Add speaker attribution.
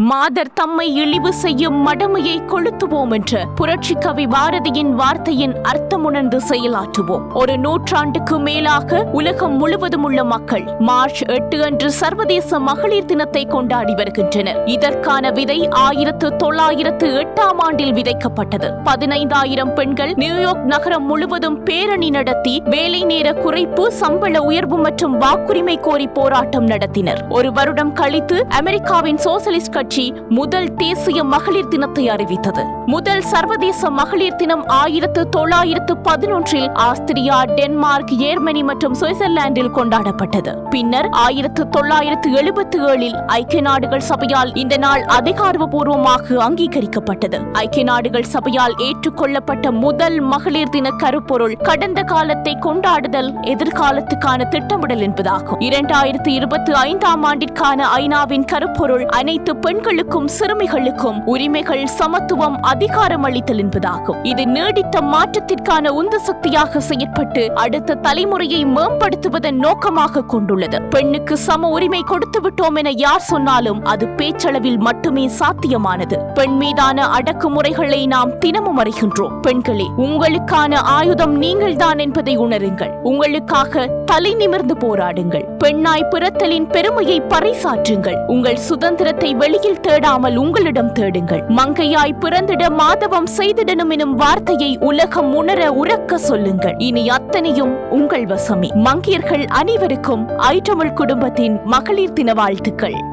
Speaker 1: மாதர் தம்மை இழிவு செய்யும் மடமையை கொளுத்துவோம் என்று புரட்சி கவி பாரதியின் வார்த்தையின் அர்த்தமுணர்ந்து செயலாற்றுவோம். ஒரு நூற்றாண்டுக்கு மேலாக உலகம் முழுவதும் உள்ள மக்கள் மார்ச் எட்டு அன்று சர்வதேச மகளிர் தினத்தை கொண்டாடி வருகின்றனர். இதற்கான விதை ஆயிரத்து தொள்ளாயிரத்து எட்டாம் ஆண்டில் விதைக்கப்பட்டது. பதினைந்தாயிரம் பெண்கள் நியூயார்க் நகரம் முழுவதும் பேரணி நடத்தி வேலை நேர குறைப்பு சம்பள உயர்வு மற்றும் வாக்குரிமை கோரி போராட்டம் நடத்தினர். ஒரு வருடம் கழித்து அமெரிக்காவின் சோசலிஸ்ட் கட்சி முதல் தேசிய மகளிர் தினத்தை அறிவித்தது. முதல் சர்வதேச மகளிர் தினம் ஆயிரத்து தொள்ளாயிரத்து பதினொன்றில் ஆஸ்திரியா டென்மார்க் ஏர்மனி மற்றும் சுவிட்சர்லாந்தில் கொண்டாடப்பட்டது. பின்னர் ஆயிரத்து தொள்ளாயிரத்து எழுபத்தி ஏழில் ஐக்கிய நாடுகள் சபையால் இந்த நாள் அதிகாரப்பூர்வமாக அங்கீகரிக்கப்பட்டது. ஐக்கிய நாடுகள் சபையால் ஏற்றுக்கொள்ளப்பட்ட முதல் மகளிர் தின கருப்பொருள் கடந்த காலத்தை கொண்டாடுதல் எதிர்காலத்துக்கான திட்டமிடல் என்பதாகும். இரண்டாயிரத்து இருபத்தி ஐந்தாம் ஆண்டிற்கான ஐநாவின் கருப்பொருள் அனைத்து பெண் பெண்களுக்கும் சிறுமிகளுக்கும் உரிமைகள் சமத்துவம் அதிகாரம் அளித்தல் என்பதாகும் இது நீடித்த மாற்றத்திற்கான உந்து சக்தியாக செயற்பட்டு அடுத்த தலைமுறையை மேம்படுத்துவதன் நோக்கமாக கொண்டுள்ளது. பெண்ணுக்கு சம உரிமை கொடுத்து விட்டோம் என யார் சொன்னாலும் அது பேச்சளவில் மட்டுமே சாத்தியமானது. பெண் மீதான அடக்குமுறைகளை நாம் தினமும் அறிகின்றோம். பெண்களே உங்களுக்கான ஆயுதம் நீங்கள்தான் என்பதை உணருங்கள். உங்களுக்காக தலை நிமிர்ந்து போராடுங்கள். பெண்ணாய் பிறத்தலின் பெருமையை பறைசாற்றுங்கள். உங்கள் சுதந்திரத்தை வெளியில் தேடாமல் உங்களிடம் தேடுங்கள். மங்கையாய் பிறந்திட மாதவம் செய்திடனும் எனும் வார்த்தையை உலகம் உணர உறக்க சொல்லுங்கள். இனி அத்தனையும் உங்கள் வசமே. மங்கையர்கள் அனைவருக்கும் ஐட்டமிழ் குடும்பத்தின் மகளிர் தின வாழ்த்துக்கள்.